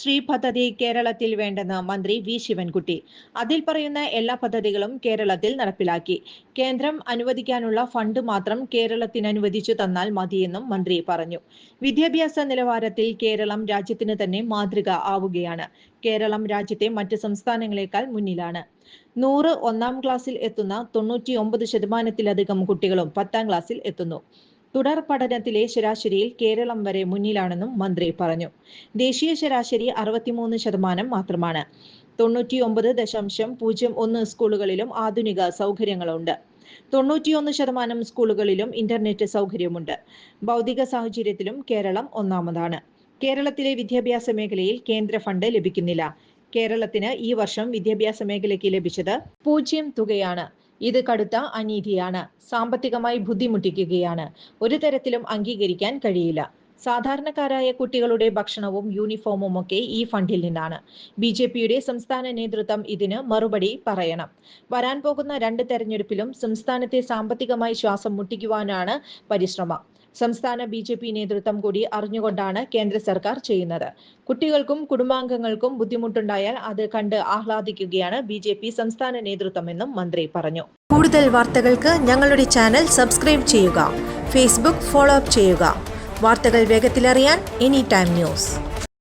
ശ്രീ പദ്ധതി കേരളത്തിൽ വേണ്ടെന്ന് മന്ത്രി വി. ശിവൻകുട്ടി. അതിൽ പറയുന്ന എല്ലാ പദ്ധതികളും കേരളത്തിൽ നടപ്പിലാക്കി. കേന്ദ്രം അനുവദിക്കാനുള്ള ഫണ്ട് മാത്രം കേരളത്തിന് അനുവദിച്ചു തന്നാൽ മതിയെന്നും മന്ത്രി പറഞ്ഞു. വിദ്യാഭ്യാസ നിലവാരത്തിൽ കേരളം രാജ്യത്തിന് തന്നെ മാതൃക ആവുകയാണ്. കേരളം രാജ്യത്തെ മറ്റ് സംസ്ഥാനങ്ങളെക്കാൾ മുന്നിലാണ്. നൂറ് ഒന്നാം ക്ലാസ്സിൽ എത്തുന്ന തൊണ്ണൂറ്റി ഒമ്പത് ശതമാനത്തിലധികം കുട്ടികളും പത്താം ക്ലാസ്സിൽ എത്തുന്നു. തുടർ പഠനത്തിലെ ശരാശരിയിൽ കേരളം വരെ മുന്നിലാണെന്നും മന്ത്രി പറഞ്ഞു. ദേശീയ ശരാശരി അറുപത്തിമൂന്ന് ശതമാനം മാത്രമാണ്. തൊണ്ണൂറ്റിയൊമ്പത് ദശാംശം പൂജ്യം ഒന്ന് സ്കൂളുകളിലും ആധുനിക സൗകര്യങ്ങളുണ്ട്. തൊണ്ണൂറ്റിയൊന്ന് ശതമാനം സ്കൂളുകളിലും ഇന്റർനെറ്റ് സൗകര്യമുണ്ട്. ഭൗതിക സാഹചര്യത്തിലും കേരളം ഒന്നാമതാണ്. കേരളത്തിലെ വിദ്യാഭ്യാസ മേഖലയിൽ കേന്ദ്ര ഫണ്ട് ലഭിക്കുന്നില്ല. കേരളത്തിന് ഈ വർഷം വിദ്യാഭ്യാസ മേഖലയ്ക്ക് ലഭിച്ചത് പൂജ്യം തുകയാണ്. ഇത് കടുത്ത അനീതിയാണ്. സാമ്പത്തികമായി ബുദ്ധിമുട്ടിക്കുകയാണ്. ഒരു തരത്തിലും അംഗീകരിക്കാൻ കഴിയില്ല. സാധാരണക്കാരായ കുട്ടികളുടെ ഭക്ഷണവും യൂണിഫോമും ഒക്കെ ഈ ഫണ്ടിൽ നിന്നാണ്. ബി ജെ പിയുടെ സംസ്ഥാന നേതൃത്വം ഇതിന് മറുപടി പറയണം. വരാൻ പോകുന്ന രണ്ട് തെരഞ്ഞെടുപ്പിലും സംസ്ഥാനത്തെ സാമ്പത്തികമായി ശ്വാസം മുട്ടിക്കുവാനാണ് പരിശ്രമം. സംസ്ഥാന ബി ജെ പി നേതൃത്വം കൂടി അറിഞ്ഞുകൊണ്ടാണ് കേന്ദ്ര സർക്കാർ ചെയ്യുന്നത്. കുട്ടികൾക്കും കുടുംബാംഗങ്ങൾക്കും ബുദ്ധിമുട്ടുണ്ടായാൽ അത് കണ്ട് ആഹ്ലാദിക്കുകയാണ് ബി ജെ പി സംസ്ഥാന നേതൃത്വമെന്നും മന്ത്രി പറഞ്ഞു. കൂടുതൽ വാർത്തകൾക്ക് ഞങ്ങളുടെ ചാനൽ സബ്സ്ക്രൈബ് ചെയ്യുക ഫേസ്ബുക്ക് ഫോളോ അപ്പ് ചെയ്യുക. വാർത്തകൾ വേഗത്തിലറിയാൻ എനി ടൈം ന്യൂസ്.